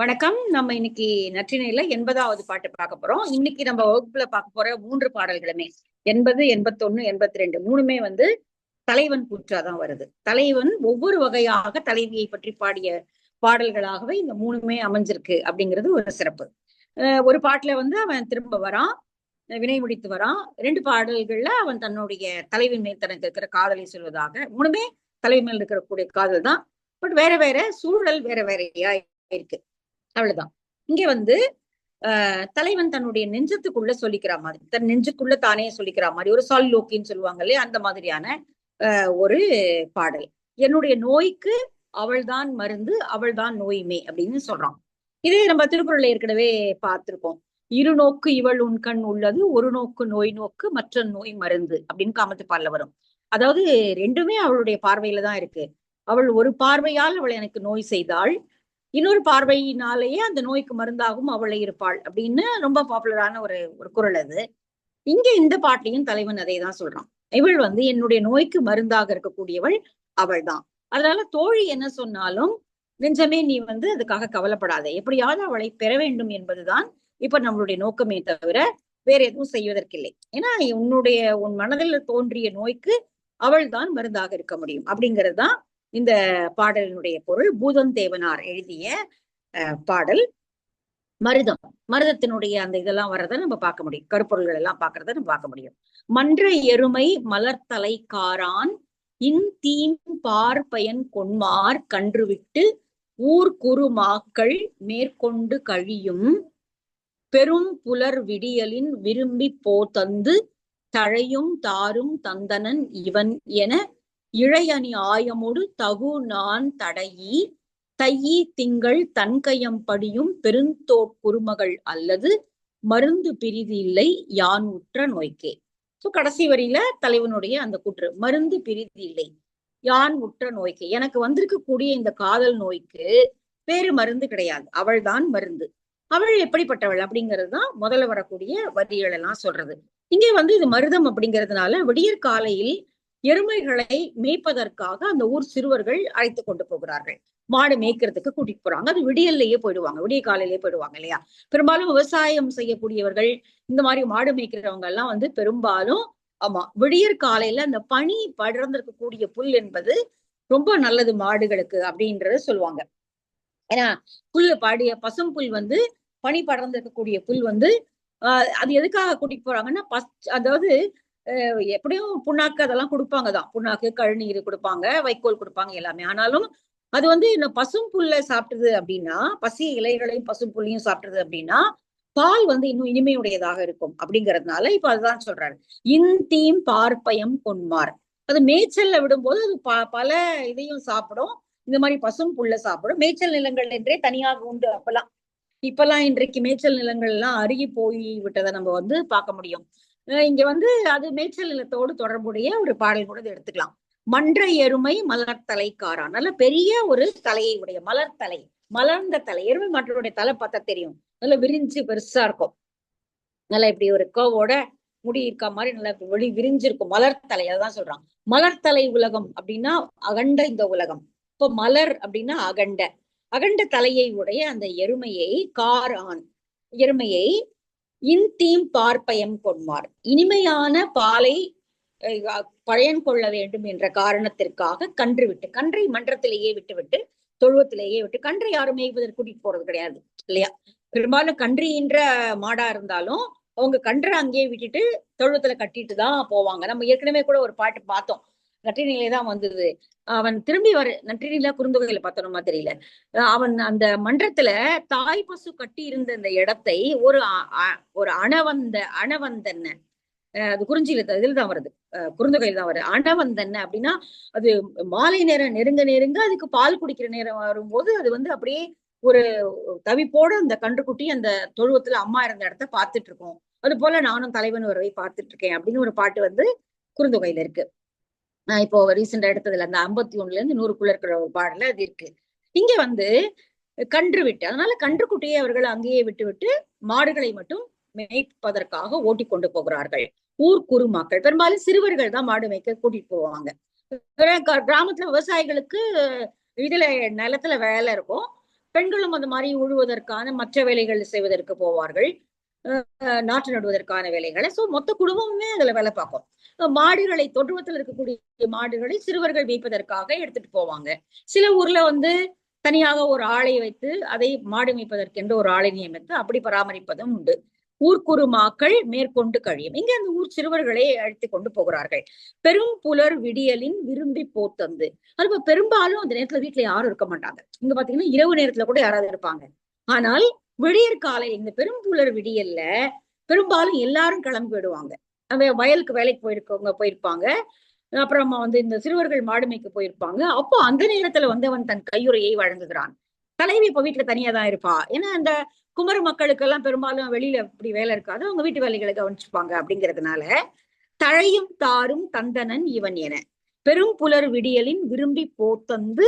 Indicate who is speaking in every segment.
Speaker 1: வணக்கம். நம்ம இன்னைக்கு நற்றினையில எண்பதாவது பாட்டு பார்க்க போறோம். இன்னைக்கு நம்ம வகுப்புல பார்க்க போற மூன்று பாடல்களுமே எண்பது எண்பத்தொன்னு எண்பத்தி ரெண்டு மூணுமே வந்து தலைவன் கூற்றாதான் வருது. தலைவன் ஒவ்வொரு வகையாக தலைவியை பற்றி பாடிய பாடல்களாகவே இந்த மூணுமே அமைஞ்சிருக்கு அப்படிங்கிறது ஒரு சிறப்பு. ஒரு பாட்டுல வந்து அவன் திரும்ப வரான் வினை முடித்து வரான். ரெண்டு பாடல்கள்ல அவன் தன்னுடைய தலைவின் மேல் தனக்கு இருக்கிற காதலை சொல்வதாக. மூணுமே தலைவி மேல் இருக்கக்கூடிய காதல் தான் பட் வேற வேற சூழல் வேற வேறையா இருக்கு. அவ்வளவுதான். இங்க வந்து ஆஹ் தலைவன் தன்னுடைய நெஞ்சத்துக்குள்ள சொல்லிக்கிற மாதிரி தன் நெஞ்சுக்குள்ள தானே சொல்லிக்கிற மாதிரி ஒரு சால் லோக்கின்னு சொல்லுவாங்க இல்லையா அந்த மாதிரியான ஒரு பாடல். என்னுடைய நோய்க்கு அவள்தான் மருந்து அவள்தான் நோய்மே அப்படின்னு சொல்றான். இதே நம்ம திருக்குறள் ஏற்கனவே பார்த்திருக்கோம். இரு நோக்கு இவள் உன் கண் உள்ளது ஒரு நோக்கு நோய் நோக்கு மற்ற நோய் மருந்து அப்படின்னு காமத்து பாடல வரும். அதாவது ரெண்டுமே அவளுடைய பார்வையில தான் இருக்கு. அவள் ஒரு பார்வையால் அவள் எனக்கு நோய் செய்தாள் இன்னொரு பார்வையினாலேயே அந்த நோய்க்கு மருந்தாகவும் அவளை இருப்பாள் அப்படின்னு ரொம்ப பாப்புலரான ஒரு ஒரு குரல் அது. இங்க இந்த பாட்டிலையும் தலைவன் அதை தான் சொல்றான். இவள் வந்து என்னுடைய நோய்க்கு மருந்தாக இருக்கக்கூடியவள் அவள் தான் அதனால தோழி என்ன சொன்னாலும் நெஞ்சமே நீ வந்து அதுக்காக கவலைப்படாத. எப்படியாவது அவளை பெற வேண்டும் என்பதுதான் இப்ப நம்மளுடைய நோக்கமே தவிர வேற எதுவும் செய்வதற்கில்லை. ஏன்னா உன்னுடைய உன் மனதில் தோன்றிய நோய்க்கு அவள் தான் மருந்தாக இருக்க முடியும். அப்படிங்கிறது தான் இந்த பாடலினுடைய பொருள் பூதன் தேவனார் எழுதிய பாடல். மருதம். மருதத்தினுடைய அந்த இதெல்லாம் வர்றதை நம்ம பார்க்க முடியும். கருப்பொருள்கள் எல்லாம் பாக்குறத நம்ம பார்க்க முடியும். மன்ற எருமை மலர்த்தலை காரான் இன் தீம் கொன்மார் கன்றுவிட்டு ஊர் குறுமாக்கள் மேற்கொண்டு கழியும் பெரும் புலர் விடியலின் விரும்பி போதந்து தழையும் தாரும் தந்தனன் இவன் என இழையணி ஆயமுடு தகு நான் தடையி தையி திங்கள் தன்கயம் படியும் பெருந்தோட் குருமகள் அல்லது மருந்து பிரிதி இல்லை யான் உற்ற நோய்க்கே. ஸோ கடைசி வரியில தலைவனுடைய அந்த கூற்று மருந்து பிரிதி இல்லை யான் உற்ற நோய்க்கு. எனக்கு வந்திருக்கக்கூடிய இந்த காதல் நோய்க்கு வேறு மருந்து கிடையாது அவள் தான் மருந்து. அவள் எப்படிப்பட்டவள் அப்படிங்கிறது தான் முதல்ல வரக்கூடிய வரிகள் எல்லாம் சொல்றது. இங்கே வந்து இது மருதம் அப்படிங்கிறதுனால விடியற் காலையில் எருமைகளை மேய்ப்பதற்காக அந்த ஊர் சிறுவர்கள் அழைத்து கொண்டு போகிறார்கள். மாடு மேய்க்கிறதுக்கு கூட்டிட்டு போறாங்க. அது விடியல்லையே போயிடுவாங்க. விடிய காலையிலேயே போயிடுவாங்க இல்லையா? பெரும்பாலும் விவசாயம் செய்யக்கூடியவர்கள் இந்த மாதிரி மாடு மேய்க்கிறவங்க எல்லாம் வந்து பெரும்பாலும் ஆமா விடியற் காலையில அந்த பனி படர்ந்திருக்கக்கூடிய புல் என்பது ரொம்ப நல்லது மாடுகளுக்கு அப்படின்றத சொல்லுவாங்க. ஏன்னா புல்லு பாடிய பசும் புல் வந்து பனி படர்ந்திருக்கக்கூடிய புல் வந்து ஆஹ் அது எதுக்காக கூட்டிட்டு போறாங்கன்னா பஸ் அதாவது எப்படியும் புண்ணாக்கு அதெல்லாம் கொடுப்பாங்க தான். புண்ணாக்கு கழுநீர் கொடுப்பாங்க வைக்கோல் கொடுப்பாங்க எல்லாமே. ஆனாலும் அது வந்து இந்த பசும் புல்ல சாப்பிட்டது அப்படின்னா பசி இலைகளையும் பசும் புல்லையும் சாப்பிட்டது அப்படின்னா பால் வந்து இன்னும் இனிமையுடையதாக இருக்கும் அப்படிங்கறதுனால இப்ப அதுதான் சொல்றாரு. இன்தீம் பார்ப்பயம் கொன்மார். அது மேய்ச்சல்ல விடும்போது அது ப பல இதையும் சாப்பிடும். இந்த மாதிரி பசும் புல்ல சாப்பிடும். மேய்ச்சல் நிலங்கள் என்றே தனியாக உண்டு அப்பெல்லாம். இப்பெல்லாம் இன்றைக்கு மேய்ச்சல் நிலங்கள் எல்லாம் அருகி போய் விட்டதை நம்ம வந்து பார்க்க முடியும். இங்க வந்து அது மேய்ச்சல் நிலத்தோடு தொடர்புடைய ஒரு பாடல் கூட எடுத்துக்கலாம். மன்ற எருமை மலர்தலைக்காரான் நல்ல பெரிய ஒரு தலையை உடைய மலர் தலை மலர்ந்த தலை. எருமை மற்றவருடைய தலை பார்த்தா தெரியும். நல்ல விரிஞ்சு பெருசா இருக்கும். நல்லா இப்படி ஒரு கோவோட முடி இருக்க மாதிரி நல்லா வெளி விரிஞ்சிருக்கும். மலர் அதான் சொல்றான். மலர் தலை உலகம் அப்படின்னா அகண்ட இந்த உலகம். இப்போ மலர் அப்படின்னா அகண்ட. அகண்ட தலையை உடைய அந்த எருமையை கார் ஆண் எருமையை இன்தீம் பார்ப்பயம் கொன்மார் இனிமையான பாலை பயன் கொள்ள வேண்டும் என்ற காரணத்திற்காக கன்று விட்டு கன்றை மன்றத்திலேயே விட்டுவிட்டு தொழுவத்திலேயே விட்டு கன்றை யாரும் மேய்வதற்கு கூட்டிட்டு போறது கிடையாது இல்லையா? பெரும்பாலும் கன்றின்ற மாடா இருந்தாலும் அவங்க கன்றை அங்கேயே விட்டுட்டு தொழுவத்துல கட்டிட்டு தான் போவாங்க. நம்ம ஏற்கனவே கூட ஒரு பாட்டு பார்த்தோம். நற்றினிலே தான் வந்தது. அவன் திரும்பி வர நற்றினில குறுந்தொகையில பார்த்தோமா தெரியல. அவன் அந்த மன்றத்துல தாய் பசு கட்டி இருந்த இந்த இடத்தை ஒரு ஒரு அணவந்த அணவந்தன்ன அது குறிஞ்சியில இதுல தான் வருது. குறுந்தொகையில தான் வருது. அணவந்தன்ன அப்படின்னா அது மாலை நேரம் நெருங்க நெருங்க அதுக்கு பால் குடிக்கிற நேரம் வரும்போது அது வந்து அப்படியே ஒரு தவிப்போட அந்த கன்றுக்குட்டி அந்த தொழுவத்துல அம்மா இருந்த இடத்த பார்த்துட்டு இருக்கோம். அது போல நானும் தலைவன் வரவை பார்த்துட்டு இருக்கேன் அப்படின்னு ஒரு பாட்டு வந்து குறுந்தொகையில இருக்கு. இப்போ ரீசெண்டா எடுத்ததுல அந்த ஐம்பத்தி ஒண்ணுல இருந்து நூறுக்குள்ள இருக்கிற ஒரு பாடல அது இருக்கு. இங்க வந்து கன்று விட்டு அதனால கன்றுக்குட்டியை அவர்கள் அங்கேயே விட்டு விட்டு மாடுகளை மட்டும் மேய்ப்பதற்காக ஓட்டி கொண்டு போகிறார்கள். ஊர் குருமாக்கள் பெரும்பாலும் சிறுவர்கள் தான் மாடு மேய்க்க கூட்டிட்டு போவாங்க. கிராமத்துல விவசாயிகளுக்கு இதுல நிலத்துல வேலை இருக்கும். பெண்களும் அந்த மாதிரி உழுவதற்கான மற்ற வேலைகள் செய்வதற்கு போவார்கள். நாற்று நடுவதற்கான வேலைகளை. சோ மொத்த குடும்பமுமே அதுல வேலை பார்க்கும். மாடுகளை தொழுவத்தில் இருக்கக்கூடிய மாடுகளை சிறுவர்கள் மேய்ப்பதற்காக எடுத்துட்டு போவாங்க. சில ஊர்ல வந்து தனியாக ஒரு ஆளை வைத்து அதை மாடு மேய்ப்பதற்கென்று ஒரு ஆளை நியமித்து அப்படி பராமரிப்பதும் உண்டு. ஊர்க்குருமாக்கள் மேற்கொண்டு கழியும். இங்க அந்த ஊர் சிறுவர்களை அழைத்து கொண்டு போகிறார்கள். பெரும் புலர் விடியலின் விரும்பி போத்தந்து. அது பெரும்பாலும் அந்த நேரத்துல வீட்டுல யாரும் இருக்க மாட்டாங்க. இங்க பாத்தீங்கன்னா இரவு நேரத்துல கூட யாராவது இருப்பாங்க. ஆனால் விடியற் காலை இந்த பெரும் புலர் விடியல்ல பெரும்பாலும் எல்லாரும் கிளம்பி விடுவாங்க வயலுக்கு வேலைக்கு போயிருக்கவங்க போயிருப்பாங்க. அப்புறமா வந்து இந்த சிறுவர்கள் மாடுமைக்கு போயிருப்பாங்க. அப்போ அந்த நேரத்துல வந்து அவன் தன் கையுறையை வழங்குகிறான். தலைவி இப்ப வீட்டுல தனியா தான் இருப்பா. ஏன்னா அந்த குமர மக்களுக்கு எல்லாம் பெரும்பாலும் வெளியில இப்படி வேலை இருக்காது. அவங்க வீட்டு வேலைகளை கவனிச்சுப்பாங்க அப்படிங்கிறதுனால தழையும் தாரும் தந்தனன் இவன் என. பெரும் புலர் விடியலின் விரும்பி போத்தந்து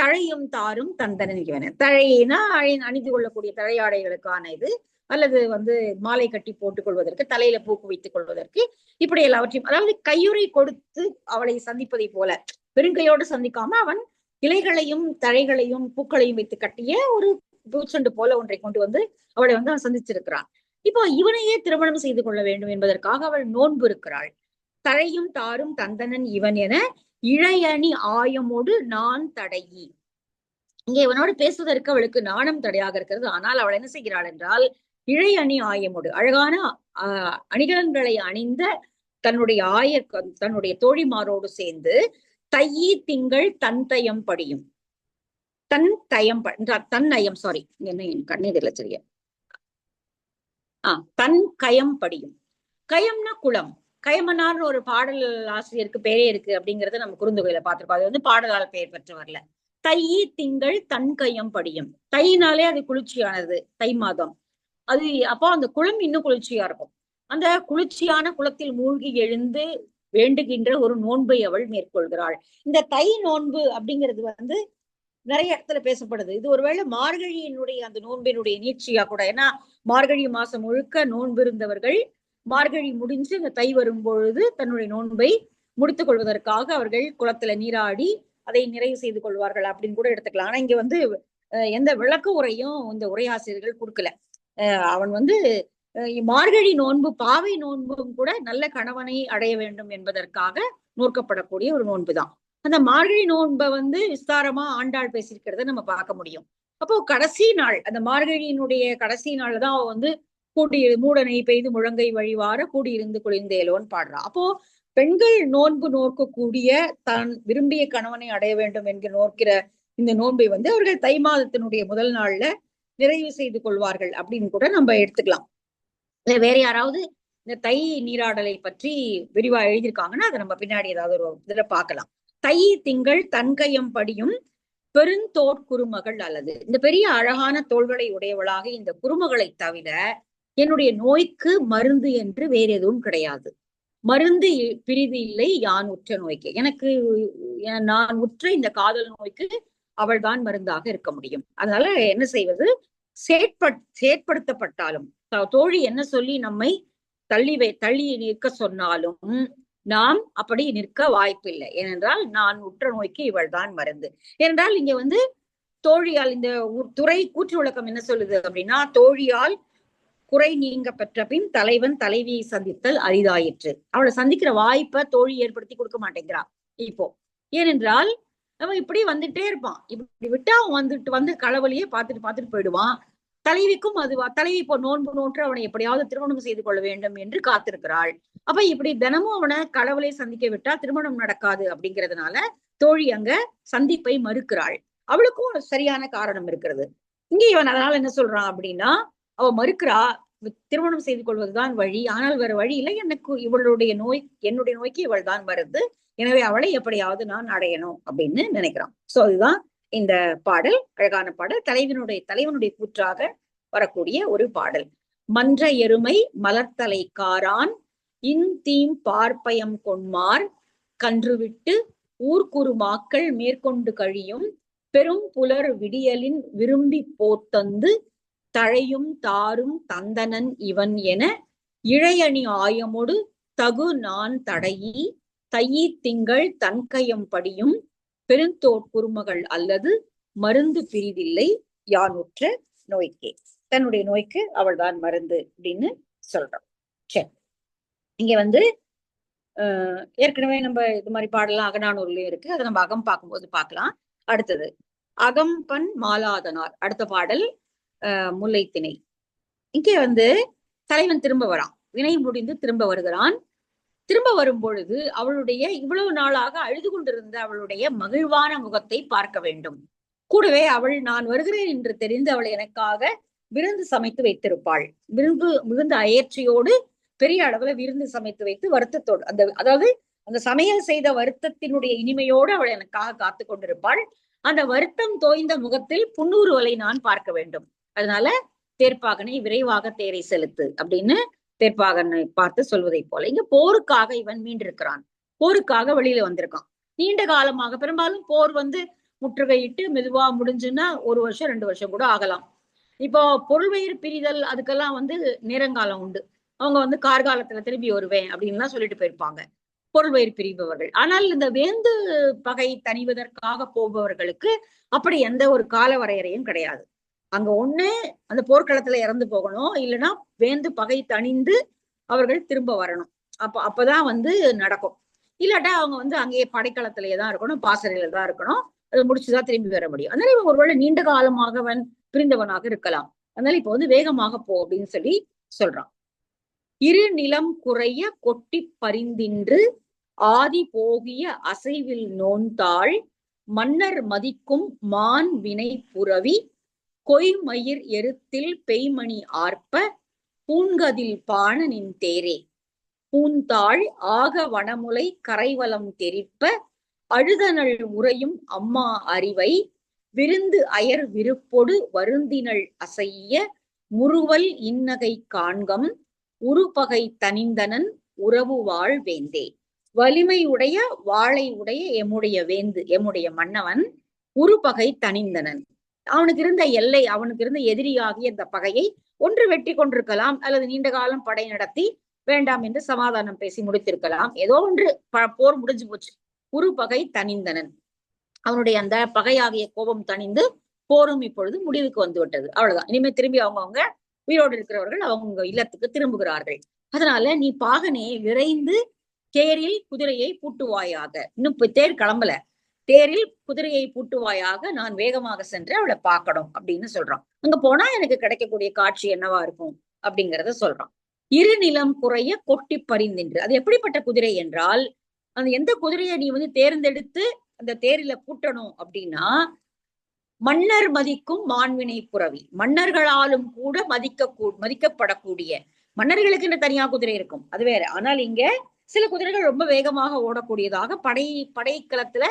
Speaker 1: தழையும் தாரும் தந்தனன் இவன் தழையினா அணி- அணிந்து கொள்ளக்கூடிய தழையாடைகளுக்கான இது. அல்லது வந்து மாலை கட்டி போட்டுக் கொள்வதற்கு தலையில பூக்கு வைத்துக் கொள்வதற்கு இப்படி எல்லாவற்றையும் அதாவது கையுறை கொடுத்து அவளை சந்திப்பதை போல பெருங்கையோடு சந்திக்காம அவன் இலைகளையும் தழைகளையும் பூக்களையும் வைத்து கட்டிய ஒரு பூச்செண்டு போல ஒன்றை கொண்டு வந்து அவளை வந்து அவன் சந்திச்சிருக்கிறான். இப்போ இவனையே திருமணம் செய்து கொள்ள வேண்டும் என்பதற்காக அவள் நோன்பு இருக்கிறாள். தழையும் தாரும் தந்தனன் இவன் என இழையணி ஆயமோடு நான் தடையி. இங்கே இவனோடு பேசுவதற்கு அவளுக்கு நாணம் தடையாக இருக்கிறது. ஆனால் அவள் என்ன செய்கிறாள் என்றால் இழை அணி ஆயமோடு. அழகான அஹ் அணிகலன்களை அணிந்த தன்னுடைய ஆய தன்னுடைய தோழிமாரோடு சேர்ந்து தையி திங்கள் தன் தயம் படியும். தன் தயம் தன் நயம் சாரி என்ன என் கண்ணீர் தெரியல சரியா? தன் கயம் படியும். கயம்னா குளம். கயமனார்னு ஒரு பாடல் ஆசிரியருக்கு பேரே இருக்கு அப்படிங்கறத நம்ம குறுந்தொகையில பார்த்திருக்கோம் அது வந்து பாடலால் பெயர் பெற்றவர்ல. வரல தையி திங்கள் தன் கயம் படியும். தைனாலே அது குளிர்ச்சியானது. தை மாதம். அது அப்போ அந்த குளம் இன்னும் குளிர்ச்சியா இருக்கும். அந்த குளிர்ச்சியான குளத்தில் மூழ்கி எழுந்து வேண்டுகின்ற ஒரு நோன்பை அவள் மேற்கொள்கிறாள். இந்த தை நோன்பு அப்படிங்கிறது வந்து நிறைய இடத்துல பேசப்படுது. இது ஒருவேளை மார்கழியினுடைய அந்த நோன்பினுடைய நீட்சியா கூட. ஏன்னா மார்கழி மாசம் முழுக்க நோன்பு இருந்தவர்கள் மார்கழி முடிஞ்சு இந்த தை வரும் பொழுது தன்னுடைய நோன்பை முடித்துக் கொள்வதற்காக அவர்கள் குளத்துல நீராடி அதை நிறைவு செய்து கொள்வார்கள் அப்படின்னு கூட எடுத்துக்கலாம். ஆனா இங்க வந்து அஹ், எந்த விளக்க உரையும் இந்த உரையாசிரியர்கள் கொடுக்கல. அவன் வந்து மார்கழி நோன்பு பாவை நோன்பும் கூட நல்ல கணவனை அடைய வேண்டும் என்பதற்காக நோக்கப்படக்கூடிய ஒரு நோன்பு தான் அந்த மார்கழி நோன்பை வந்து விஸ்தாரமா ஆண்டாள் பேசியிருக்கிறத நம்ம பார்க்க முடியும். அப்போ கடைசி நாள் அந்த மார்கழியினுடைய கடைசி நாள் தான் அவ வந்து கூடி மூடனை பெய்து முழங்கை வழிவார கூடியிருந்து குளிர்ந்தேலோன்னு பாடுறா. அப்போ பெண்கள் நோன்பு நோக்கக்கூடிய தான் விரும்பிய கணவனை அடைய வேண்டும் என்று நோக்கிற இந்த நோன்பை வந்து அவர்கள் தை மாதத்தினுடைய முதல் நாள்ல நிறைவு செய்து கொள்வார்கள் அப்படின்னு கூட நம்ம எடுத்துக்கலாம். இல்ல வேற யாராவது இந்த தை நீராடலை பற்றி விரிவா எழுதியிருக்காங்கன்னா அதை நம்ம பின்னாடி ஏதாவது ஒரு இதுல பார்க்கலாம். தை திங்கள் தன்கையம் படியும் பெருந்தோற்குருமகள் அல்லது. இந்த பெரிய அழகான தோள்களை உடையவளாக இந்த குறுமகளை தவிர என்னுடைய நோய்க்கு மருந்து என்று வேற எதுவும் கிடையாது. மருந்து பிரிதி இல்லை யான் உற்ற நோய்க்கு. எனக்கு நான் உற்ற இந்த காதல் நோய்க்கு அவள்தான் மருந்தாக இருக்க முடியும். அதனால என்ன செய்வது? செயற்பட் செயற்படுத்தப்பட்டாலும் தோழி என்ன சொல்லி நம்மை தள்ளி வை தள்ளி நிற்க சொன்னாலும் நாம் அப்படி நிற்க வாய்ப்பில்லை. ஏனென்றால் நான் உற்ற நோய்க்கு இவள் தான் மருந்து. ஏனென்றால் இங்க வந்து தோழியால் இந்த உ- துறை கூற்று விளக்கம் என்ன சொல்லுது அப்படின்னா தோழியால் குறை நீங்க பெற்ற பின் தலைவன் தலைவியை சந்தித்தல் அரிதாயிற்று. அவளை சந்திக்கிற வாய்ப்பை தோழி ஏற்படுத்தி கொடுக்க மாட்டேங்கிறா. இப்போ ஏனென்றால் அவன் இப்படி வந்துட்டே இருப்பான். இப்படி விட்டா அவன் வந்துட்டு வந்து களவழியே பார்த்துட்டு பார்த்துட்டு போயிடுவான். தலைவிக்கும் அதுவா தலைவி இப்போ நோன்பு நோற்று அவனை எப்படியாவது திருமணம் செய்து கொள்ள வேண்டும் என்று காத்திருக்கிறாள். அப்ப இப்படி தினமும் அவனை களவலை சந்திக்க விட்டா திருமணம் நடக்காது அப்படிங்கிறதுனால தோழி அங்க சந்திப்பை மறுக்கிறாள். அவளுக்கும் சரியான காரணம் இருக்கிறது. இங்க இவன் அதனால என்ன சொல்றான் அப்படின்னா அவ மறுக்கிறா திருமணம் செய்து கொள்வதுதான் வழி. ஆனால் வேற வழி இல்லை. எனக்கு இவளுடைய நோய் என்னுடைய நோய்க்கு இவள் தான் வருது எனவே அவளை எப்படியாவது நான் அடையணும் அப்படின்னு நினைக்கிறான். சோ அதுதான் இந்த பாடல் அழகான பாடல். தலைவனுடைய தலைவனுடைய கூற்றாக வரக்கூடிய ஒரு பாடல். மன்ற எருமை மலர்த்தலை காரான் இன் தீம் பார்ப்பயம் கொன்மார் கன்றுவிட்டு ஊர்க்குறுமாக்கள் மேற்கொண்டு கழியும் பெரும் புலர் விடியலின் விரும்பி போத்தந்து தழையும் தாரும் தந்தனன் இவன் என இழையணி ஆயமொடு தகு நான் தடையி தையி திங்கள் தன்கயம் படியும் பெருந்தோட் குறுமகள் அல்லது மருந்து பிரிதில்லை யானுற்ற நோய்க்கே. தன்னுடைய நோய்க்கு அவள்தான் மருந்து அப்படின்னு சொல்றோம். சரி. இங்க வந்து ஏற்கனவே நம்ம இது மாதிரி பாடலாம் அகநானூர்லயும் இருக்கு. அதை நம்ம அகம் பார்க்கும்போது பார்க்கலாம். அடுத்தது அகம்பன் மாலாதனார். அடுத்த பாடல் முல்லைத்திணை. இங்கே வந்து தலைவன் திரும்ப வரான். வினை முடிந்து திரும்ப வருகிறான். திரும்ப வரும் பொழுது அவளுடைய இவ்வளவு நாளாக அழுது கொண்டிருந்த அவளுடைய மகிழ்வான முகத்தை பார்க்க வேண்டும். கூடவே அவள் நான் வருகிறேன் என்று தெரிந்து அவள் எனக்காக விருந்து சமைத்து வைத்திருப்பாள். விருந்து மிகுந்த அயற்சியோடு பெரிய அளவுல விருந்து சமைத்து வைத்து வருத்தத்தோடு அந்த அதாவது அந்த சமையல் செய்த வருத்தத்தினுடைய இனிமையோடு அவள் எனக்காக காத்து கொண்டிருப்பாள். அந்த வருத்தம் தோய்ந்த முகத்தில் புன்னூறுவலை நான் பார்க்க வேண்டும். அதனால தேர்ப்பாகனை விரைவாக தேரை செலுத்து அப்படின்னு தேர்ப்பாகனை பார்த்து சொல்வதை போல. இங்க போருக்காக இவன் மீண்டிருக்கிறான். போருக்காக வெளியில வந்திருக்கான். நீண்ட காலமாக பெரும்பாலும் போர் வந்து முற்றுகையிட்டு மெதுவா முடிஞ்சுன்னா ஒரு வருஷம் ரெண்டு வருஷம் கூட ஆகலாம். இப்போ பொருள்வயிறு பிரிதல் அதுக்கெல்லாம் வந்து நேரங்காலம் உண்டு. அவங்க வந்து கார்காலத்துல திரும்பி வருவேன் அப்படின்லாம் சொல்லிட்டு போயிருப்பாங்க. பொருள்வயிறு பிரிபவர்கள். ஆனால் இந்த வேந்து பகை தணிவதற்காக போபவர்களுக்கு அப்படி எந்த ஒரு கால வரையறையும் கிடையாது. அங்க ஒண்ணு அந்த போர்க்களத்துல இறந்து போகணும். இல்லைன்னா வேந்து பகை தணிந்து அவர்கள் திரும்ப வரணும். அப்ப அப்பதான் வந்து நடக்கும். இல்லாட்டா அவங்க வந்து அங்கேயே படைக்களத்திலேயே தான் இருக்கணும் பாசறையில தான் இருக்கணும். அதை முடிச்சுதான் திரும்பி வர முடியும். அதனால இவன் ஒருவேளை நீண்ட காலமாகவன் பிரிந்தவனாக இருக்கலாம். அதனால இப்ப வந்து வேகமாக போ அப்படின்னு சொல்லி சொல்றான். இரு நிலம் குறைய கொட்டி பரிந்தின்று ஆதி போகிய அசைவில் நோந்தாள் மன்னர் மதிக்கும் மான் வினை புரவி கொய்மயிர் எருத்தில் பெய்மணி ஆர்ப்ப பூங்கதில் பாண நின் தேரே. பூந்தாள் ஆக வனமுலை கரைவலம் தெரிப்ப அழுதனள் உறையும் அம்மா அறிவை விருந்து அயர் விருப்பொடு வருந்தினள் அசைய முறுவல் இன்னகை காண்கம் உருபகை தனிந்தனன் உறவு வாழ் வேந்தே. வலிமை உடைய வாளை உடைய எம்முடைய வேந்து எம்முடைய மன்னவன் உருபகை தனிந்தனன். அவனுக்கு இருந்த எல்லை அவனுக்கு இருந்த எதிரியாகிய இந்த பகையை ஒன்று வெற்றி கொண்டிருக்கலாம் அல்லது நீண்ட காலம் படை நடத்தி வேண்டாம் என்று சமாதானம் பேசி முடித்திருக்கலாம். ஏதோ ஒன்று போர் முடிஞ்சு போச்சு. உரு பகை தனிந்தனன் அவனுடைய அந்த பகையாகிய கோபம் தணிந்து போரும் இப்பொழுது முடிவுக்கு வந்து விட்டது அவ்வளவுதான். இனிமே திரும்பி அவங்கவுங்க உயிரோடு இருக்கிறவர்கள் அவங்க இல்லத்துக்கு திரும்புகிறார்கள். அதனால நீ பாகனே விரைந்து தேரில் குதிரையை பூட்டுவாயாக. இன்னும் தேர் கிளம்பல. தேரில் குதிரையை பூட்டுவாயாக நான் வேகமாக சென்று அவளை பார்க்கணும் அப்படின்னு சொல்றான். அங்க போனா எனக்கு கிடைக்கக்கூடிய காட்சி என்னவா இருக்கும் அப்படிங்கிறத சொல்றான். இரு நிலம் குறைய கொட்டி பறிந்தின்று அது எப்படிப்பட்ட குதிரை என்றால் அந்த எந்த குதிரையை நீ வந்து தேர்ந்தெடுத்து அந்த தேரில பூட்டணும் அப்படின்னா மன்னர் மதிக்கும் மாண்வினை புறவி மன்னர்களாலும் கூட மதிக்க மதிக்கப்படக்கூடிய. மன்னர்களுக்கு என்ன தனியா குதிரை இருக்கும்? அது வேற. ஆனால் இங்க சில குதிரைகள் ரொம்ப வேகமாக ஓடக்கூடியதாக படை படைக்களத்துல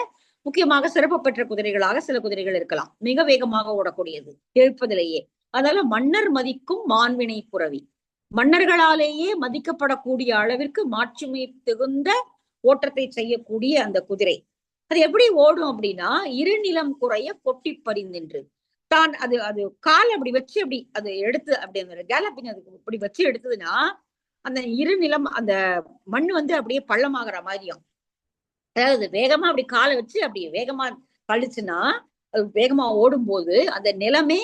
Speaker 1: முக்கியமாக சிறப்பு பெற்ற குதிரைகளாக சில குதிரைகள் இருக்கலாம். மிக வேகமாக ஓடக்கூடியது எழுப்பதிலேயே. அதனால மன்னர் மதிக்கும் மாண்வினை புறவி மன்னர்களாலேயே மதிக்கப்படக்கூடிய அளவிற்கு மாட்சிமை தகுந்த ஓட்டத்தை செய்யக்கூடிய அந்த குதிரை. அது எப்படி ஓடும் அப்படின்னா இருநிலம் குறைய கொட்டி பறிந்தின்று தான் அது அது கால் அப்படி வச்சு அப்படி அது எடுத்து அப்படி அந்த கேலப்பிங் அது இப்படி வச்சு எடுத்ததுன்னா அந்த இரு நிலம் அந்த மண் வந்து அப்படியே பள்ளமாகற மாதிரியும் அதாவது வேகமா அப்படி காலை வச்சு அப்படி வேகமா கழிச்சுன்னா வேகமா ஓடும்போது அந்த நிலமே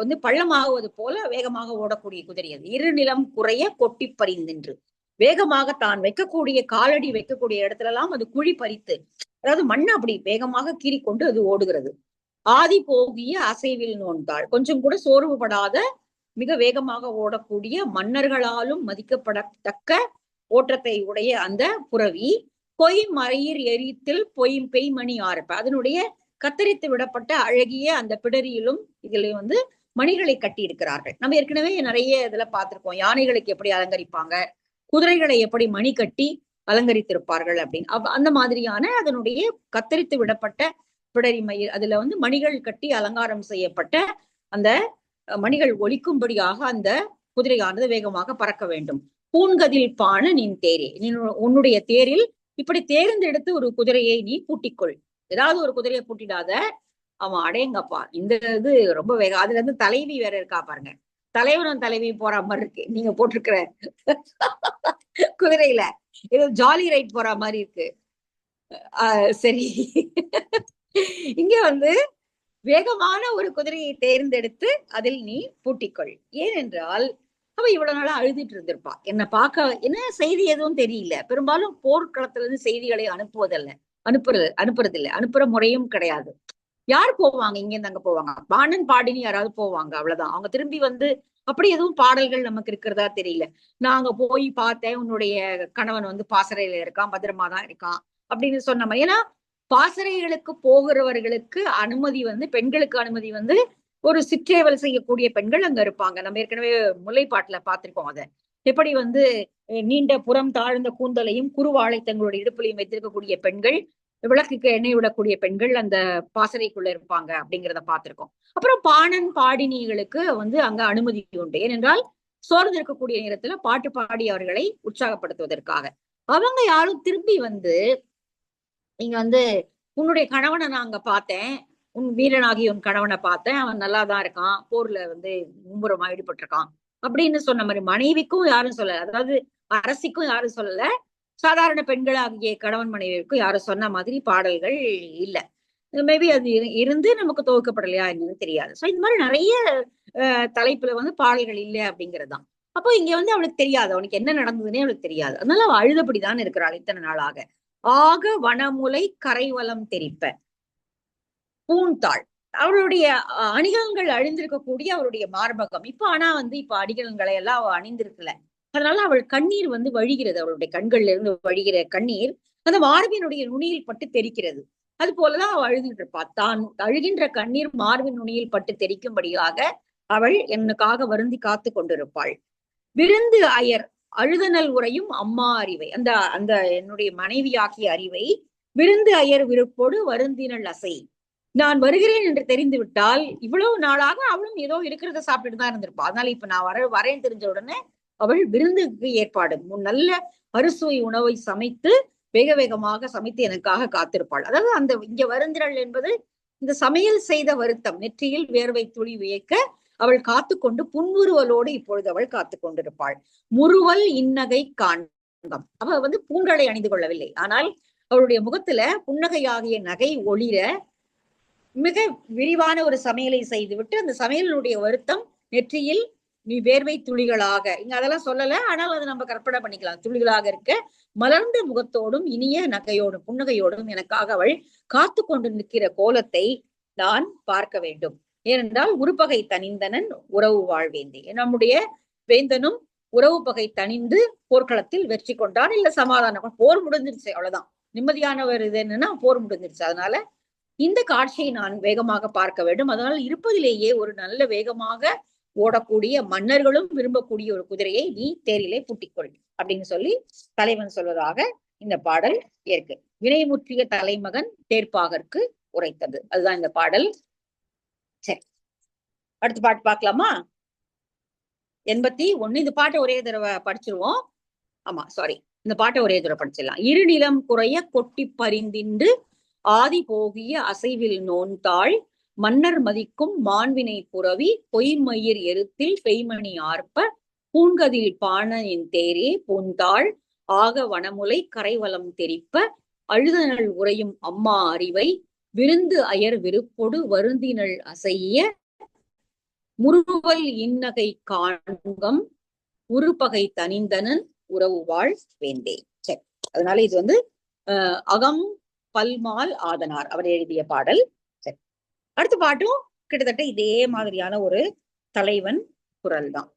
Speaker 1: வந்து பள்ளமாகுவது போல வேகமாக ஓடக்கூடிய குதிரை அது. இரு நிலம் குறைய கொட்டி பறிந்தின்று வேகமாக தான் வைக்கக்கூடிய காலடி வைக்கக்கூடிய இடத்துல எல்லாம் அது குழி பறித்து அதாவது மண் அப்படி வேகமாக கீறி கொண்டு அது ஓடுகிறது. ஆதி போகிய அசைவில் நோன்றாள். கொஞ்சம் கூட சோர்வுபடாத மிக வேகமாக ஓடக்கூடிய மன்னர்களாலும் மதிக்கப்படத்தக்க ஓட்டத்தை உடைய அந்த புறவி பொய் மறையிர் எரித்தில் பொய் பெய்மணி ஆரப்ப. அதனுடைய கத்தரித்து விடப்பட்ட அழகிய அந்த பிடரியிலும் இதுல வந்து மணிகளை கட்டி இருக்கிறார்கள் நம்ம ஏற்கனவே நிறைய இதுல பார்த்திருக்கோம். யானைகளுக்கு எப்படி அலங்கரிப்பாங்க? குதிரைகளை எப்படி மணி கட்டி அலங்கரித்திருப்பார்கள் அப்படின்னு. அந்த மாதிரியான அதனுடைய கத்தரித்து விடப்பட்ட பிடரி மயிர் அதுல வந்து மணிகள் கட்டி அலங்காரம் செய்யப்பட்ட அந்த மணிகள் ஒலிக்கும்படியாக அந்த குதிரையானது வேகமாக பறக்க வேண்டும். பூண்கதில் பான நின் தேரே. நீ உன்னுடைய தேரில் இப்படி தேர்ந்தெடுத்து ஒரு குதிரையை நீ பூட்டிக்கொள். ஏதாவது ஒரு குதிரையை பூட்டிடாத அவன் அடையங்கப்பா இந்த இது ரொம்ப வேகம். அதுல இருந்து தலைவி வேற இருக்கா பாருங்க. தலைவனும் தலைவி போற மாதிரி இருக்கு. நீங்க போட்டிருக்கிற குதிரையில. ஏதோ ஜாலி ரைட் போற மாதிரி இருக்கு. ஆஹ் சரி. இங்க வந்து வேகமான ஒரு குதிரையை தேர்ந்தெடுத்து அதில் நீ பூட்டிக்கொள். ஏனென்றால் அவ இவ்வளவு நாளா அழுதுட்டு இருந்திருப்பா. என்ன பார்க்க என்ன செய்தி எதுவும் தெரியல. பெரும்பாலும் போர்க்களத்துல இருந்து செய்திகளை அனுப்புவதல்ல. அனுப்புறது அனுப்புறது இல்ல அனுப்புற முறையும் கிடையாது. யார் போவாங்க? இங்க இருந்து அங்க போவாங்க? பாணன் பாடினு யாராவது போவாங்க? அவ்வளவுதான். அவங்க திரும்பி வந்து அப்படி எதுவும் பாடல்கள் நமக்கு இருக்கிறதா தெரியல. நாங்க போய் பார்த்தேன். உன்னுடைய கணவன் வந்து பாசறையில இருக்கான் பத்திரமா தான் இருக்கான் அப்படின்னு சொன்ன மாதிரி. ஏன்னா பாசறைகளுக்கு போகிறவர்களுக்கு அனுமதி வந்து பெண்களுக்கு அனுமதி வந்து ஒரு சிற்றேவல் செய்யக்கூடிய பெண்கள் அங்க இருப்பாங்க. நம்ம ஏற்கனவே முல்லைப்பாட்டுல பார்த்திருக்கோம் அதை. எப்படி வந்து நீண்ட புறம் தாழ்ந்த கூந்தலையும் குறுவாளை தங்களுடைய இடுப்புலையும் வைத்திருக்கக்கூடிய பெண்கள் விளக்குக்கு எண்ணெய் விடக்கூடிய பெண்கள் அந்த பாசறைக்குள்ள இருப்பாங்க அப்படிங்கிறத பார்த்திருக்கோம். அப்புறம் பாணன் பாடினிகளுக்கு வந்து அங்க அனுமதி உண்டு. ஏனென்றால் சோர்ந்து இருக்கக்கூடிய நேரத்துல பாட்டு பாடி அவர்களை உற்சாகப்படுத்துவதற்காக. அவங்க யாரும் திரும்பி வந்து நீங்க வந்து உன்னுடைய கணவனை நான் அங்க பார்த்தேன். உன் வீரனாகி உன் கணவனை பார்த்தேன். அவன் நல்லா தான் இருக்கான். போர்ல வந்து மும்புறமா ஈடுபட்டிருக்கான். அப்படின்னு சொன்ன மாதிரி மனைவிக்கும் யாரும் சொல்லல. அதாவது அரசிக்கும் யாரும் சொல்லல. சாதாரண பெண்களாகிய கணவன் மனைவிக்கும் யாரும் சொன்ன மாதிரி பாடல்கள் இல்ல. மேபி அது இரு- இருந்து நமக்கு துவக்கப்படலையா என்னன்னு தெரியாது. ஸோ இந்த மாதிரி நிறைய தலைப்புல வந்து பாடல்கள் இல்லை அப்படிங்கறதுதான். அப்போ இங்க வந்து அவளுக்கு தெரியாது. அவனுக்கு என்ன நடந்ததுன்னே அவளுக்கு தெரியாது. அதனால அவள் அழுதபடிதான் இருக்கிறாள் இத்தனை நாளாக. ஆக வனமுலை கரைவலம் தெரிப்ப. பூந்தாள் அவளுடைய அஹ், அணிகலன்கள் அழிந்திருக்கக்கூடிய அவருடைய மார்பகம். இப்ப ஆனா வந்து இப்ப அணிகலன்களை எல்லாம் அவ அணிந்திருக்கல. அதனால அவள் கண்ணீர் வந்து வழிகிறது. அவளுடைய கண்கள்ல இருந்து வழிகிற கண்ணீர் அந்த மார்பினுடைய நுனியில் பட்டு தெரிக்கிறது. அது போலதான் அவள் அழுதுகிட்டு இருப்பா தான் அழுகின்ற கண்ணீர் மார்பின் நுனியில் பட்டு தெரிக்கும்படியாக அவள் என்னுக்காக வருந்தி காத்து கொண்டிருப்பாள். விருந்து அயர் அழுதனல் உரையும் அம்மா அறிவை. அந்த அந்த என்னுடைய மனைவியாகிய அறிவை விருந்து அயர் விருப்போடு வருந்தினல் அசை. நான் வருகிறேன் என்று தெரிந்துவிட்டால் இவ்வளவு நாளாக அவளும் ஏதோ இருக்கிறத சாப்பிட்டுட்டு தான் இருந்திருப்பா. அதனால இப்ப நான் வர வரேன் தெரிஞ்ச உடனே அவள் விருந்துக்கு ஏற்பாடு. முன் நல்ல அறுசுவை உணவை சமைத்து வேக வேகமாக சமைத்து எனக்காக காத்திருப்பாள். அதாவது அந்த இங்க வருந்திரள் என்பது இந்த சமையல் செய்த வருத்தம். நெற்றியில் வேர்வை துளி வியக்க அவள் காத்து கொண்டு புன்முறுவலோடு இப்பொழுது அவள் காத்து கொண்டிருப்பாள். முறுவல் இன்னகை காண்கம் அவ வந்து பூண்டலை அணிந்து கொள்ளவில்லை. ஆனால் அவளுடைய முகத்துல புன்னகையாகிய நகை ஒளிர மிக விரிவான ஒரு சமையலை செய்துவிட்டு அந்த சமையலினுடைய வருத்தம் நெற்றியில் நீ வேர்வை துளிகளாக இங்க அதெல்லாம் சொல்லல ஆனால் அது நம்ம கற்பனை பண்ணிக்கலாம். துளிகளாக இருக்க மலர்ந்த முகத்தோடும் இனிய நகையோடும் புன்னகையோடும் எனக்காக அவள் காத்து கொண்டு நிற்கிற கோலத்தை நான் பார்க்க வேண்டும். ஏனென்றால் உருப்பகை தனிந்தனன் உறவு வாழ்வேந்தி. நம்முடைய வேந்தனும் உறவு பகை தணிந்து போர்க்களத்தில் வெற்றி கொண்டான். இல்ல சமாதானம். போர் முடிஞ்சிருச்சு அவ்வளவுதான். நிம்மதியானவர் இது என்னன்னா போர் முடிஞ்சிருச்சு. அதனால இந்த காட்சியை நான் வேகமாக பார்க்க வேண்டும். அதனால் இருப்பதிலேயே ஒரு நல்ல வேகமாக ஓடக்கூடிய மன்னர்களும் விரும்பக்கூடிய ஒரு குதிரையை நீ தேரிலே பூட்டிக்கொள் அப்படின்னு சொல்லி தலைவன் சொல்வதாக இந்த பாடல் இருக்கு. வினைமுற்றிய தலைமகன் தேர்ப்பாகற்கு உரைத்தது. அதுதான் இந்த பாடல். சரி. அடுத்த பாட்டு பார்க்கலாமா? எண்பத்தி ஒண்ணு இந்த பாட்டை ஒரே தடவை படிச்சிருவோம். ஆமா சாரி இந்த பாட்டை ஒரே தடவை படிச்சிடலாம். இருநிலம் குறைய கொட்டி பரிந்தின்று ஆதி போகிய அசைவில் நோன்தாள் மன்னர் மதிக்கும் மாண்பினை புரவி பொய்மயிர் எருத்தில் பெய்மணி ஆர்ப்ப பூங்கதில் பாணனின் தேரே பூந்தாள் ஆக வனமுலை கரைவலம் தெரிப்ப அழுதனள் உறையும் அம்மா அறிவை விருந்து அயர் விருப்பொடு வருந்தினள் அசைய முருவல் இன்னகை காண்கம் உருப்பகை தனிந்தனன் உறவு வாழ் வேண்டே சரி அதனால இது வந்து அகம் பல்மால் ஆதனார். அவர் எழுதிய பாடல். சரி. அடுத்த பாட்டும் கிட்டத்தட்ட இதே மாதிரியான ஒரு தலைவன் குரல் தான்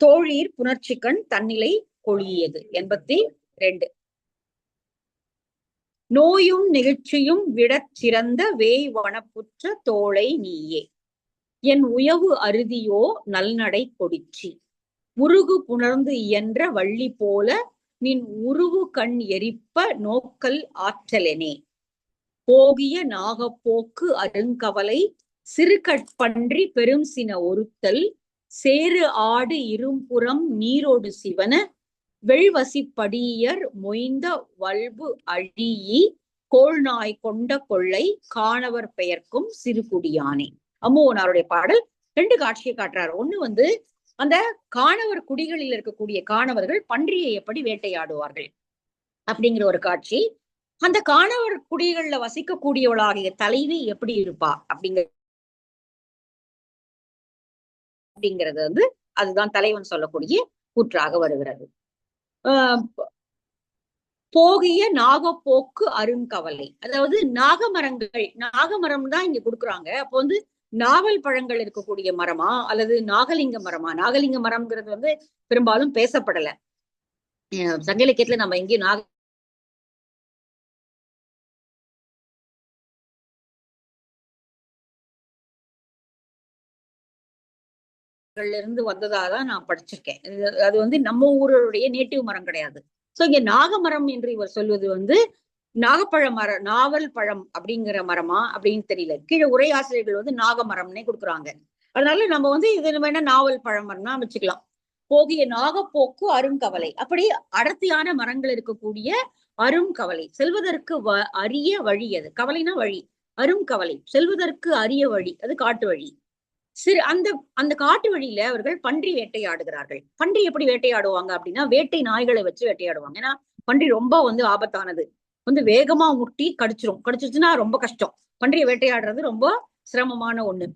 Speaker 1: தோழீர் புணர்ச்சிக்கண் தன்னிலை கொழியது எண்பத்தி ரெண்டு. நோயும் நெகிழ்ச்சியும் விடச் சிறந்த வேய் வனப்புற்ற தோளை நீயே. என் உயவு அருதியோ நல்நடை கொடிச்சி. உருகு புணர்ந்து இயன்ற வள்ளி போல நின் உருவு கண் எரிப்ப நோக்கல் ஆற்றலெனே. போகிய நாகப்போக்கு அருங்கவலை சிறுகட்பன்றி பெரும் சின ஒருத்தல் சேறு ஆடு இரும்புறம் நீரோடு சிவன வெள்வசிப்படியர் மொய்ந்த வல்பு அழியி கோள்நாய் கொண்ட கொள்ளை காணவர் பெயர்க்கும் சிறுகுடியானே. அம்மோனாருடைய பாடல் ரெண்டு காட்சியை காட்டுறாரு. ஒண்ணு வந்து அந்த காணவர் குடிகளில் இருக்கக்கூடிய காணவர்கள் பன்றியை எப்படி வேட்டையாடுவார்கள் அப்படிங்கிற ஒரு காட்சி. அந்த காணவர் குடிகள்ல வசிக்கக்கூடியவளாகிய தலைவி எப்படி இருப்பா? அப்படிங்கிற அப்படிங்கிறது வந்து அதுதான் தலைவன் சொல்லக்கூடிய கூற்றாக வருகிறது. ஆஹ் போகிய நாகப்போக்கு அருங்கவலை. அதாவது நாகமரங்கள் நாகமரம் தான் இங்க கொடுக்குறாங்க. அப்போ வந்து நாவல் பழங்கள் இருக்கக்கூடிய மரமா? அல்லது நாகலிங்க மரமா? நாகலிங்க மரம்ங்கிறது வந்து பெரும்பாலும் பேசப்படல. சங்க இலக்கியத்துல நம்ம எங்கேயும் நாக இருந்து வந்ததாக தான் நான் படிச்சிருக்கேன். அது வந்து நம்ம ஊருடைய நேட்டிவ் மரம் கிடையாது. சோ இங்க நாகமரம் என்று இவர் சொல்வது வந்து நாகப்பழ மரம் நாவல் பழம் அப்படிங்கிற மரமா அப்படின்னு தெரியல. கீழே உரை ஆசிரியர்கள் வந்து நாகமரம்னே கொடுக்குறாங்க. அதனால நம்ம வந்து இது வேணா நாவல் பழம் மரம்னா வச்சுக்கலாம். போகிய நாகப்போக்கு அருங்கவலை. அப்படி அடர்த்தியான மரங்கள் இருக்கக்கூடிய அருங்கவலை. செல்வதற்கு வ அரிய வழி அது கவலைனா வழி. அருங்கவலை. செல்வதற்கு அரிய வழி. அது காட்டு வழி. சிறு அந்த அந்த காட்டு வழியில அவர்கள் பன்றி வேட்டையாடுகிறார்கள். பன்றி எப்படி வேட்டையாடுவாங்க அப்படின்னா வேட்டை நாய்களை வச்சு வேட்டையாடுவாங்க. ஏன்னா பன்றி ரொம்ப வந்து ஆபத்தானது. வந்து வேகமா முட்டி கடிச்சிரும். கடிச்சிருச்சுன்னா ரொம்ப கஷ்டம். பன்றியை வேட்டையாடுறது ரொம்ப சிரமமான ஒண்ணு.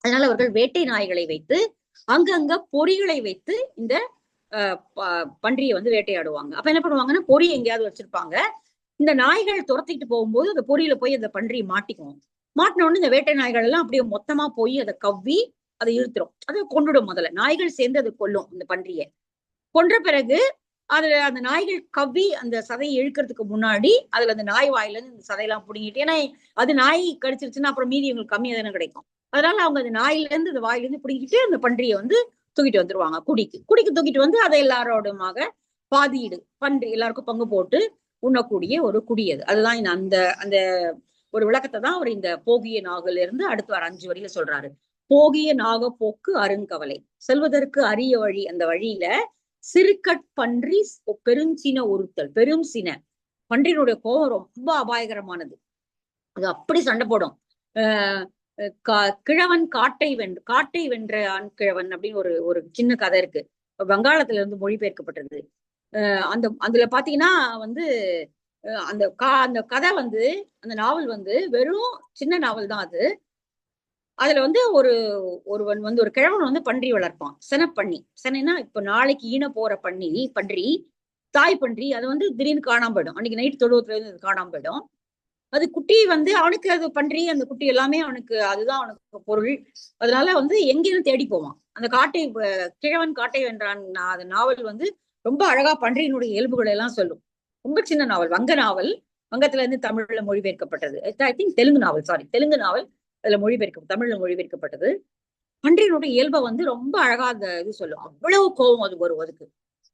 Speaker 1: அதனால அவர்கள் வேட்டை நாய்களை வைத்து அங்கங்க பொறிகளை வைத்து இந்த ப- பன்றியை வந்து வேட்டையாடுவாங்க. அப்ப என்ன பண்ணுவாங்கன்னா பொறி எங்கேயாவது வச்சிருப்பாங்க. இந்த நாய்கள் துரத்திட்டு போகும்போது அந்த பொறியில போய் அந்த பன்றி மாட்டிக்கும். மாட்டின உடனே இந்த வேட்டை நாய்கள் எல்லாம் அப்படியே மொத்தமா போய் அதை கவ்வி அதை இழுத்துரும். அதை கொண்டுடும் முதல்ல. நாய்கள் சேர்ந்து அதை கொல்லும் அந்த பன்றியை. கொன்ற பிறகு அதுல அந்த நாய்கள் கவ்வி அந்த சதையை இழுக்கிறதுக்கு முன்னாடி அதுல அந்த நாய் வாயில இருந்து இந்த சதையெல்லாம் பிடிங்கிட்டு ஏன்னா அது நாய் கடிச்சிருச்சுன்னா அப்புறம் மீதி உங்களுக்கு கம்மியா தானே கிடைக்கும். அதனால அவங்க அந்த நாயில இருந்து அந்த வாயில இருந்து பிடிக்கிட்டு அந்த பன்றியை வந்து தூக்கிட்டு வந்துருவாங்க குடிக்கு. குடிக்கு தூக்கிட்டு வந்து அதை எல்லாரோடுமாக பாதியிடு. பன்றி எல்லாருக்கும் பங்கு போட்டு உண்ணக்கூடிய ஒரு குடி அது. அதுதான் அந்த அந்த ஒரு விளக்கத்தை தான் அவர் இந்த போகிய நாகல இருந்து அடுத்து வர அஞ்சு வரியில சொல்றாரு. போகிய நாக போக்கு அருங்கவலை. செல்வதற்கு அரிய வழி அந்த வழியில சிறுகட் பன்றி பெருஞ்சின உறுத்தல் பெரும் சின பன்றியினுடைய கோபம் ரொம்ப அபாயகரமானது. அது அப்படி சண்டை போடும். ஆஹ் கா- கிழவன் காட்டை வென்று காட்டை வென்ற ஆண் கிழவன் அப்படின்னு ஒரு ஒரு சின்ன கதை இருக்கு. வங்காளத்துல இருந்து மொழிபெயர்க்கப்பட்டது ஆஹ் அந்த அதுல பாத்தீங்கன்னா வந்து அந்த கா அந்த கதை வந்து அந்த நாவல் வந்து வெறும் சின்ன நாவல் தான் அது. அதுல வந்து ஒரு ஒருவன் வந்து ஒரு கிழவன் வந்து பன்றி வளர்ப்பான். செனப்பண்ணி. செனைனா இப்ப நாளைக்கு ஈன போற பண்ணி பன்றி தாய் பன்றி அது வந்து திடீர்னு காணாம போயிடும். அன்னைக்கு நைட் தொழுவத்துல இருந்து காணாம போயிடும். அது குட்டி வந்து அவனுக்கு அது பன்றி அந்த குட்டி எல்லாமே அவனுக்கு அதுதான் அவனுக்கு பொருள். அதனால வந்து எங்கேயும் தேடி போவான். அந்த காட்டை கிழவன் காட்டை வென்றான். அந்த நாவல் வந்து ரொம்ப அழகா பன்றியினுடைய இயல்புகளை எல்லாம் சொல்லும். ரொம்ப சின்ன நாவல் வங்க நாவல் வங்கத்துல இருந்து தமிழ்ல மொழிபெயர்க்கப்பட்டது. I think Telugu novel sorry Telugu novel அதுல மொழிபெயர்க்க தமிழ்ல மொழிபெயர்க்கப்பட்டது. பன்றியினுடைய இயல்பை வந்து ரொம்ப அழகா அந்த இது சொல்லும். அவ்வளவு கோபம் அது வரும் அதுக்கு.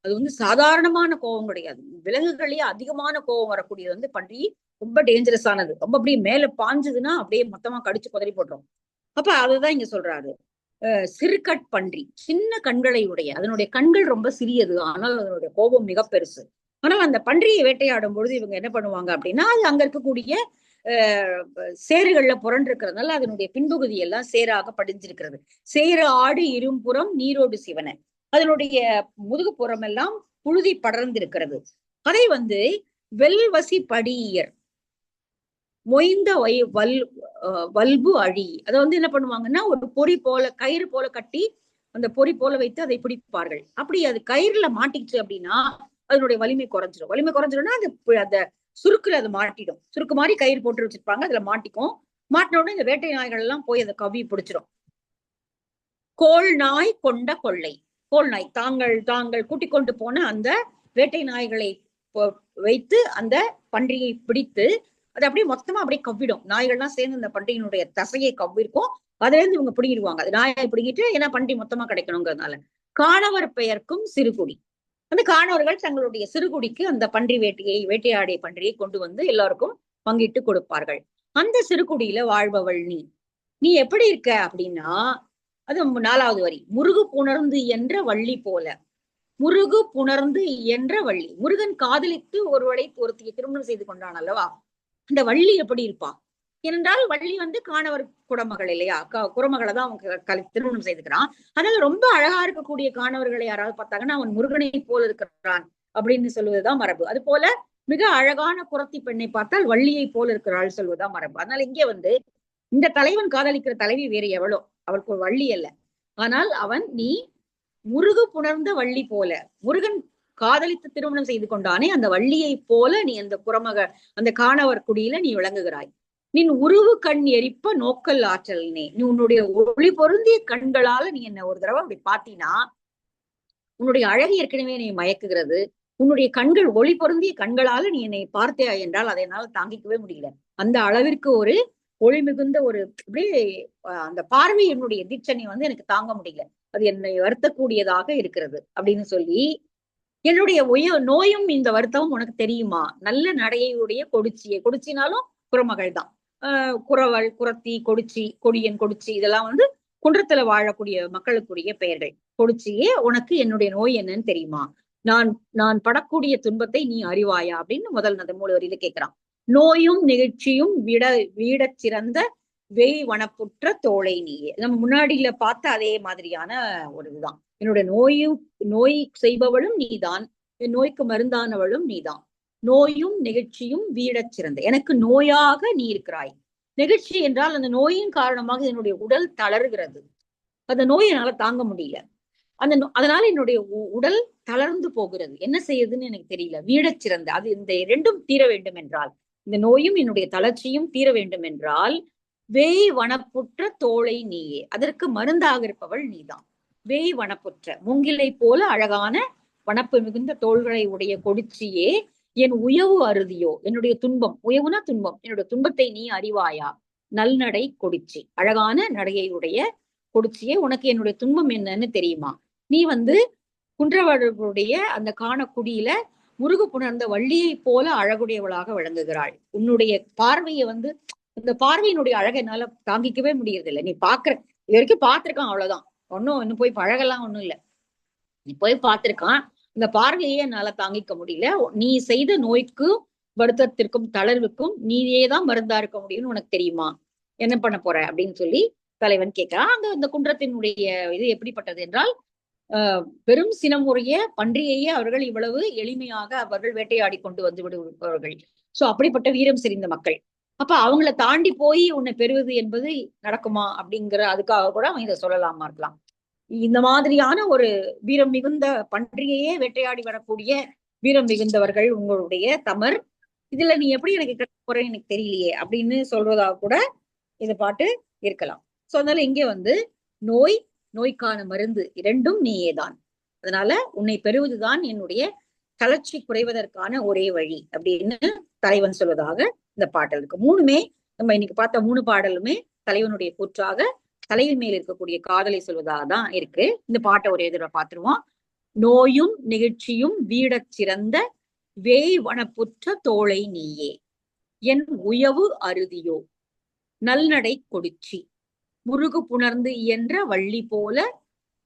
Speaker 1: அது வந்து சாதாரணமான கோபம் கிடையாது. விலங்குகளே அதிகமான கோபம் வரக்கூடியது வந்து பன்றி ரொம்ப டேஞ்சரஸ் ஆனது. ரொம்ப அப்படியே மேல பாஞ்சதுன்னா அப்படியே மொத்தமா கடிச்சு குதறி போட்டுரும். அப்ப அதுதான் இங்க சொல்றாரு. சிறுகட் பன்றி சின்ன கண்களை உடைய அதனுடைய கண்கள் ரொம்ப சிறியது ஆனால் அதனுடைய கோபம் மிக பெருசு. ஆனால் அந்த பன்றியை வேட்டையாடும் பொழுது இவங்க என்ன பண்ணுவாங்க அப்படின்னா அது அங்க இருக்கக்கூடிய சேறுகள்ல புரண்டு இருக்கிறதுனால அதனுடைய பின்பகுதி எல்லாம் சேராக படிஞ்சிருக்கிறது. சேறு ஆடு இரும்புறம் நீரோடு சிவன. அதனுடைய முதுகு புறம் எல்லாம் புழுதி படர்ந்திருக்கிறது. அதை வந்து வெல்வசி படியர் மொய்ந்த வை வல் அஹ் வல்பு அழி அதை வந்து என்ன பண்ணுவாங்கன்னா ஒரு பொறி போல கயிறு போல கட்டி அந்த பொறி போல வைத்து அதை பிடிப்பார்கள். அப்படி அது கயிறுல மாட்டிக்கிச்சு அப்படின்னா அதனுடைய வலிமை குறைஞ்சிரும். வலிமை குறைஞ்சிரும்னா அது அந்த சுருக்குல அது மாட்டிடும். சுருக்கு மாதிரி கயிறு போட்டு வச்சிருப்பாங்க அதுல மாட்டிக்கும். மாட்டின உடனே இந்த வேட்டை நாய்கள் எல்லாம் போய் அதை கவி பிடிச்சிரும். கோள் நாய் கொண்ட கொள்ளை. கோள் நாய். தாங்கள் தாங்கள் கூட்டிக் கொண்டு போன அந்த வேட்டை நாய்களை வைத்து அந்த பன்றியை பிடித்து அது அப்படியே மொத்தமா அப்படியே கவ்விடும். நாய்கள்லாம் சேர்ந்து அந்த பன்றியினுடைய தசையை கவ்விருக்கும். அதுல இருந்து இவங்க பிடிங்கிடுவாங்க. அது நாயை பிடிங்கிட்டு ஏன்னா பன்றி மொத்தமா கிடைக்கணுங்கிறதுனால. காணவர் பெயர்க்கும் சிறுகுடி. அந்த காணவர்கள் தங்களுடைய சிறுகுடிக்கு அந்த பன்றி வேட்டையை வேட்டையாடிய பன்றியை கொண்டு வந்து எல்லாருக்கும் பங்கிட்டு கொடுப்பார்கள். அந்த சிறுகுடியில வாழ்பவள் நீ. நீ எப்படி இருக்க அப்படின்னா அது நாலாவது வரி. முருகு புணர்ந்து என்ற வள்ளி போல. முருகு புணர்ந்து என்ற வள்ளி. முருகன் காதலித்து ஒருவளை ஒருத்தியை திருமணம் செய்து கொண்டான் அல்லவா? அந்த வள்ளி எப்படி இருப்பா? ஏனென்றால் வள்ளி வந்து காணவர் குடமகள் இல்லையா? குறமகளை தான் அவன் கலி- திருமணம் செய்துக்கிறான். அதனால ரொம்ப அழகா இருக்கக்கூடிய காணவர்களை யாராவது பார்த்தாங்கன்னா அவன் முருகனை போல இருக்கிறான் அப்படின்னு சொல்லுவதுதான் மரபு. அது போல மிக அழகான குரத்தி பெண்ணை பார்த்தால் வள்ளியை போல இருக்கிறாள் சொல்வதுதான் மரபு. அதனால இங்கே வந்து இந்த தலைவன் காதலிக்கிற தலைவி வேறு எவ்வளோ அவளுக்கு ஒரு வள்ளி அல்ல. ஆனால் அவன் நீ முருகு புணர்ந்த வள்ளி போல முருகன் காதலித்து திருமணம் செய்து கொண்டானே அந்த வள்ளியை போல நீ அந்த குரமக அந்த காணவர் குடியில நீ விளங்குகிறாய். நின் உருவு கண் எரிப்ப நோக்கல் ஆற்றல் நீ உன்னுடைய ஒளி பொருந்திய கண்களால நீ என்ன ஒரு தடவை அப்படி பாத்தீங்கன்னா உன்னுடைய அழகு ஏற்கனவே நீ மயக்குகிறது. உன்னுடைய கண்கள் ஒளி பொருந்திய கண்களால நீ என்னை பார்த்தே என்றால் அதை என்னால் தாங்கிக்கவே முடியல. அந்த அளவிற்கு ஒரு ஒளி மிகுந்த ஒரு அப்படியே அந்த பார்வை என்னுடைய தீட்சனை வந்து எனக்கு தாங்க முடியல. அது என்னை வருத்தக்கூடியதாக இருக்கிறது அப்படின்னு சொல்லி என்னுடைய உய நோயும் இந்த வருத்தமும் உனக்கு தெரியுமா? நல்ல நடையுடைய கொடிச்சியை கொடிச்சினாலும் புறமகள் தான் குறவள் குரத்தி கொடிச்சி கொடியன் கொடிச்சி இதெல்லாம் வந்து குன்றத்துல வாழக்கூடிய மக்களுக்குரிய பெயர்கள். கொடிச்சியே உனக்கு என்னுடைய நோய் என்னன்னு தெரியுமா? நான் நான் படக்கூடிய துன்பத்தை நீ அறிவாயா? அப்படின்னு முதல் அந்த மூல வரியில கேட்கிறான். நோயும் நிகழ்ச்சியும் விட வீட சிறந்த வெய் வனப்புற்ற தோளை நீயே. நம்ம முன்னாடியில பார்த்த அதே மாதிரியான ஒரு இதுதான். என்னுடைய நோயும் நோய் செய்பவளும் நீதான். என் நோய்க்கு மருந்தானவளும் நீதான். நோயும் நிகழ்ச்சியும் வீடச் சிறந்த. எனக்கு நோயாக நீ இருக்கிறாய். நிகழ்ச்சி என்றால் அந்த நோயின் காரணமாக என்னுடைய உடல் தளர்கிறது. அந்த நோய் என்னால தாங்க முடியல. அந்த அதனால என்னுடைய உடல் தளர்ந்து போகிறது. என்ன செய்யுதுன்னு எனக்கு தெரியல. வீடச் சிறந்த. அது இந்த இரண்டும் தீர வேண்டும் என்றால் இந்த நோயும் என்னுடைய தளர்ச்சியும் தீர வேண்டும் என்றால் வேய் வனப்புற்ற தோளை நீயே. அதற்கு மருந்தாக இருப்பவள் நீதான். வேய் வனப்புற்ற. மூங்கிலை போல அழகான வனப்பு மிகுந்த தோள்களை உடைய கொடிச்சியே என் உயவு அறுதியோ என்னுடைய துன்பம் உயவுனா துன்பம் என்னுடைய துன்பத்தை நீ அறிவாயா? நல்நடை கொடிச்சி. அழகான நடையுடைய கொடிச்சியே உனக்கு என்னுடைய துன்பம் என்னன்னு தெரியுமா? நீ வந்து குன்றவர்களுடைய அந்த காணக்குடியில முருகு புணர்ந்த வள்ளியை போல அழகுடையவளாக விளங்குகிறாள். உன்னுடைய பார்வையை வந்து இந்த பார்வையினுடைய அழகை என்னால தாங்கிக்கவே முடியறதில்லை. நீ பாக்குற இது வரைக்கும் பார்த்திருக்கான் அவ்வளவுதான். ஒன்னும் இன்னும் போய் பழகலாம் ஒண்ணும் இல்ல. நீ போய் பார்த்திருக்கான் இந்த பார்வையை என்னால தாங்கிக்க முடியல. நீ செய்த நோய்க்கும் வருத்தத்திற்கும் தளர்வுக்கும் நீயே தான் மருந்தா இருக்க முடியும்னு உனக்கு தெரியுமா? என்ன பண்ண போற? அப்படின்னு சொல்லி தலைவன் கேட்கிறான் அந்த இந்த குன்றத்தினுடைய இது எப்படிப்பட்டது என்றால் ஆஹ் பெரும் சினமுறைய பன்றியையே அவர்கள் இவ்வளவு எளிமையாக அவர்கள் வேட்டையாடி கொண்டு வந்து விடுபவர்கள். சோ அப்படிப்பட்ட வீரம் செறிந்த மக்கள். அப்ப அவங்கள தாண்டி போய் உன்னை பெறுவது என்பது நடக்குமா? அப்படிங்கிற அதுக்காக கூட அவன் இதை சொல்லலாமா இருக்கலாம். இந்த மாதிரியான ஒரு வீரம் மிகுந்த பன்றியையே வேட்டையாடி வரக்கூடிய வீரம் மிகுந்தவர்கள் உங்களுடைய தமர். இதுல நீ எப்படி எனக்கு கிடைக்க போறேன்னு எனக்கு தெரியலையே அப்படின்னு சொல்றதா கூட இது பாட்டு இருக்கலாம். சோ அதனால இங்க வந்து நோய் நோய்க்கான மருந்து இரண்டும் நீயேதான். அதனால உன்னை பெறுவதுதான் என்னுடைய தளர்ச்சி குறைவதற்கான ஒரே வழி அப்படின்னு தலைவன் சொல்வதாக இந்த பாடல் இருக்கு. மூணுமே நம்ம இன்னைக்கு பார்த்த மூணு பாடலுமே தலைவனுடைய கூற்றாக தலையின் மேல் இருக்கக்கூடிய காதலை சொல்வதாக தான் இருக்கு. இந்த பாட்டை ஒரே தடவை பார்த்துருவோம். நோயும் நிகழ்ச்சியும் வீடச் சிறந்த வேய் வனப்புற்ற தோளை நீயே. என் உயவு அருதியோ. நல்நடை கொடிச்சி. முருகு புணர்ந்து இயன்ற வள்ளி போல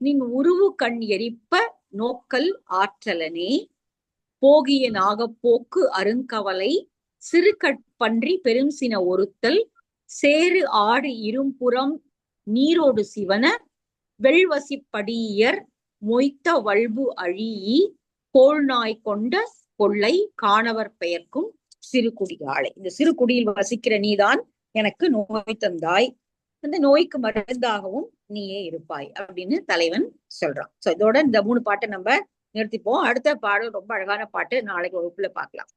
Speaker 1: நின் உருவு கண் எரிப்ப நோக்கல் ஆற்றலனே. போகிய நாகப்போக்கு அருங்கவலை சிறுகட்பன்றி பெரும் சின ஒருத்தல் சேறு ஆடு இரும்புறம் நீரோடு சிவன வெள்வசிப்படியர் மொய்த்த வல்பு அழியி கோள்நாய் கொண்ட கொள்ளை காணவர் பெயர்க்கும் சிறுகுடியாளை. இந்த சிறுகுடியில் வசிக்கிற நீதான் எனக்கு நோய் தந்தாய். அந்த நோய்க்கு மருந்தாகவும் நீயே இருப்பாய் அப்படின்னு தலைவன் சொல்றான். சோ இதோட இந்த மூணு பாட்டை நம்ம நிறுத்திப்போம். அடுத்த பாடல் ரொம்ப அழகான பாட்டு. நாளைக்கு வகுப்புல பாக்கலாம்